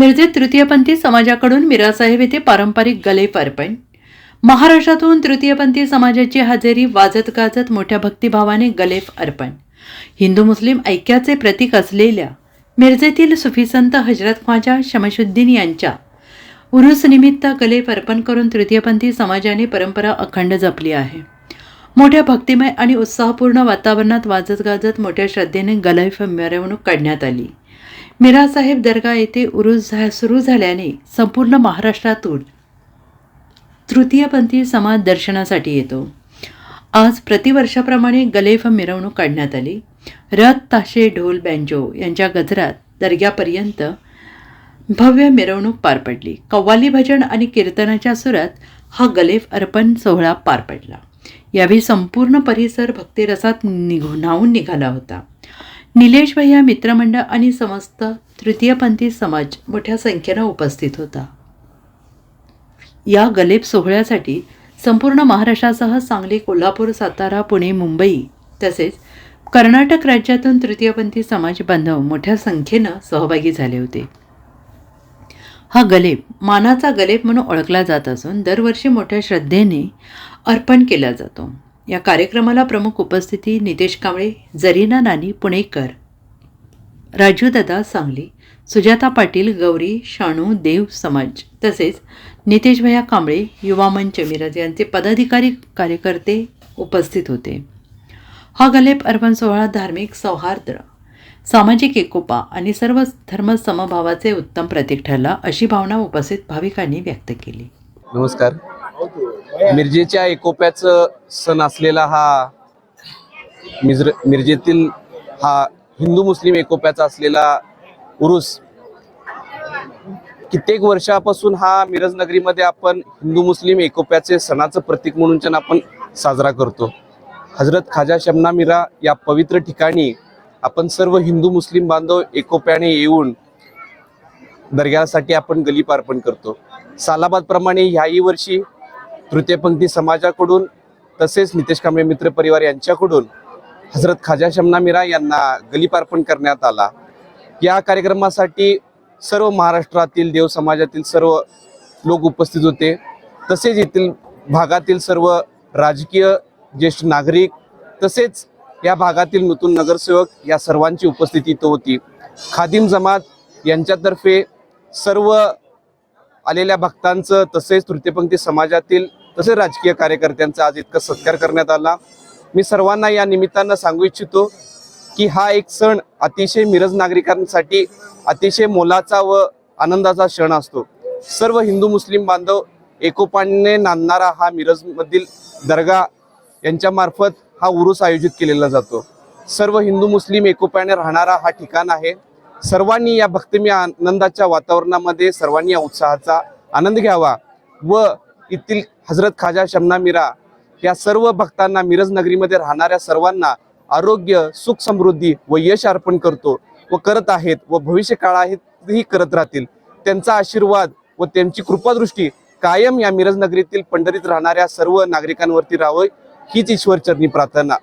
मिरजेत तृतीयपंथी समाजाकडून मिरासाहेब येथे पारंपरिक गलेफ अर्पण महाराष्ट्रातून तृतीयपंथी समाजाची हजेरी वाजत गाजत मोठ्या भक्तिभावाने गलेफ अर्पण. हिंदू मुस्लिम ऐक्याचे प्रतीक असलेल्या मिरजेतील सुफी संत हजरत ख्वाजा शमशुद्दीन यांच्या उरुसनिमित्त गलेफ अर्पण करून तृतीयपंथी समाजाने परंपरा अखंड जपली आहे. मोठ्या भक्तिमय आणि उत्साहपूर्ण वातावरणात वाजत गाजत मोठ्या श्रद्धेने गलेफ मिरवणूक काढण्यात आली. मिरासाहेब दर्गा येथे उरूस झा सुरू झाल्याने संपूर्ण महाराष्ट्रातून तृतीयपंथी समाज दर्शनासाठी येतो. आज प्रतिवर्षाप्रमाणे गलेफ मिरवणूक काढण्यात आली. रथ ताशे ढोल बँजो यांच्या गजरात दर्ग्यापर्यंत भव्य मिरवणूक पार पडली. कव्वाली भजन आणि कीर्तनाच्या सुरात हा गलेफ अर्पण सोहळा पार पडला. यावेळी संपूर्ण परिसर भक्तिरसात निघू न्हावून निघाला होता. निलेश भैया मित्रमंडळ आणि समस्त तृतीयपंथी समाज मोठ्या संख्येनं उपस्थित होता. या गलेप सोहळ्यासाठी संपूर्ण महाराष्ट्रासह सांगली कोल्हापूर सातारा पुणे मुंबई तसेच कर्नाटक राज्यातून तृतीयपंथी समाज बांधव मोठ्या संख्येनं सहभागी झाले होते. हा गलेप मानाचा गलेप म्हणून ओळखला जात असून दरवर्षी मोठ्या श्रद्धेने अर्पण केला जातो. या कार्यक्रमाला प्रमुख उपस्थिती नितेश कांबळे जरीना नानी पुणेकर. राजूदादा सांगली सुजाता पाटील गौरी शाणू देव समाज तसेच नितेश भैया कांबळे युवा मंच मिरज यांचे पदाधिकारी कार्यकर्ते उपस्थित होते. हा गलेप अर्पण सोहळा धार्मिक सौहार्द सामाजिक एकोपा आणि सर्व धर्म समभावाचे उत्तम प्रतीक ठरला अशी भावना उपस्थित भाविकांनी व्यक्त केली. नमस्कार. मिरजेच्या एकोप्याचं सण असलेला हा मिजर मिरजेतील हा हिंदू मुस्लिम एकोप्याचा असलेला उरुस. कित्येक वर्षापासून हा मिरज नगरीमध्ये आपण हिंदू मुस्लिम एकोप्याचे सणाचं प्रतीक म्हणून त्यानं आपण साजरा करतो. हजरत खाजा शमना मिरा या पवित्र ठिकाणी आपण सर्व हिंदू मुस्लिम बांधव एकोप्याने येऊन दर्ग्यासाठी आपण गलीपार्पण करतो. सालाबाद प्रमाणे ह्याही वर्षी तृतीयपंथी समाजाकडून तसेच नितेश कांबळे मित्र परिवार यांच्याकडून हजरत खाजा शमना मिरा यांना गलीपार्पण करण्यात आला. या कार्यक्रमासाठी सर्व महाराष्ट्रातील देव समाजातील सर्व लोक उपस्थित होते. तसेच येथील भागातील सर्व राजकीय ज्येष्ठ नागरिक तसेच या भागातील नूतन नगरसेवक या सर्वांची उपस्थिती इथं होती. खादिम जमात यांच्यातर्फे सर्व आलेल्या भक्तांचं तसेच तृतीयपंक्ती समाजातील तसेच राजकीय कार्यकर्त्यांचा आज इतका सत्कार करण्यात आला. मी सर्वांना या निमित्तानं सांगू इच्छितो की हा एक सण अतिशय मिरज नागरिकांसाठी अतिशय मोलाचा व आनंदाचा क्षण असतो. सर्व हिंदू मुस्लिम बांधव एकोपाने नांदणारा हा मिरजमधील दर्गा यांच्यामार्फत हा उरूस आयोजित केलेला जातो. सर्व हिंदू मुस्लिम एकोप्याने राहणारा हा ठिकाण आहे. सर्वांनी या भक्तिमय आनंदाच्या वातावरणामध्ये सर्वांनी या उत्साहाचा आनंद घ्यावा व येथील हजरत खाजा शमना मीरा या सर्व भक्तांना मिरज नगरीमध्ये राहणाऱ्या सर्वांना आरोग्य सुख समृद्धी व यश अर्पण करतो व करत आहेत व भविष्य काळातही करत राहतील. त्यांचा आशीर्वाद व त्यांची कृपादृष्टी कायम या मिरज नगरीतील पंढरीत राहणाऱ्या सर्व नागरिकांवरती राहावं हीच ईश्वरचरणी प्रार्थना.